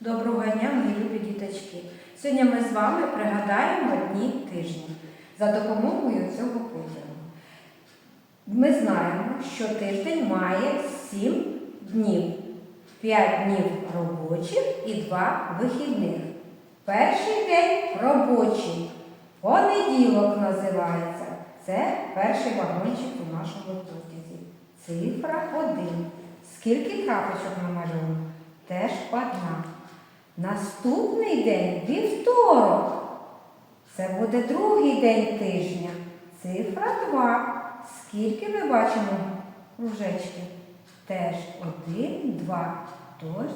Доброго дня, мої любі діточки! Сьогодні ми з вами пригадаємо дні тижня за допомогою цього поділу. Ми знаємо, що тиждень має 7 днів, 5 днів робочих і 2 вихідних. Перший день робочий, понеділок називається. Це перший вагончик у нашому потязі. Цифра 1. Скільки крапочок намалюємо? Теж одна. Наступний день вівторок. Це буде другий день тижня. Цифра 2. Скільки ми бачимо кружечки? Теж один, два. Тож,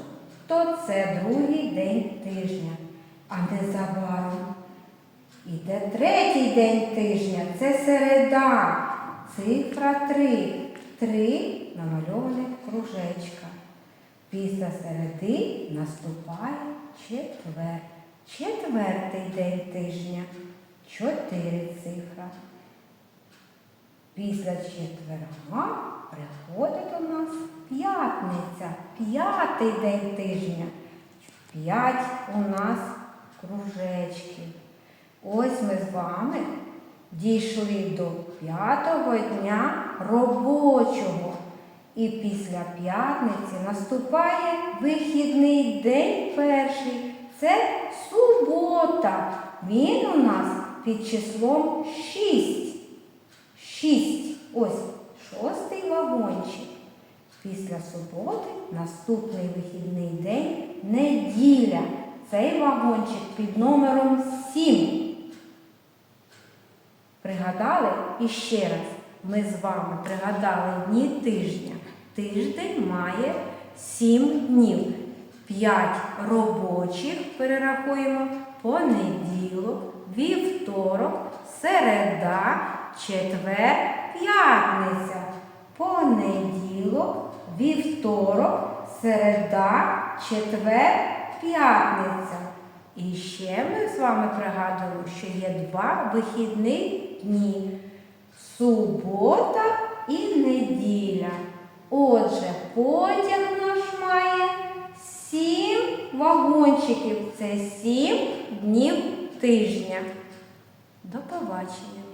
то це другий день тижня. А незабаром іде третій день тижня. Це середа. Цифра 3. Три намальованих кружечка. Після середи наступає четвер. Четвертий день тижня. Чотири цифра. Після четверга приходить у нас п'ятниця. П'ятий день тижня. П'ять у нас кружечків. Ось ми з вами дійшли до п'ятого дня робочого. І після п'ятниці наступає вихідний день перший. Це субота. Він у нас під числом 6. 6. Ось шостий вагончик. Після суботи наступний вихідний день неділя. Цей вагончик під номером 7. Пригадали? І ще раз, ми з вами пригадали дні тижня. Тиждень має 7 днів. 5 робочих перерахуємо понеділок, вівторок, середа, четвер, п'ятниця. Понеділок, вівторок, середа, четвер, п'ятниця. І ще ми з вами пригадуємо, що є два вихідних дні субота і неділя. Отже, потяг наш має сім вагончиків. Це сім днів тижня. До побачення!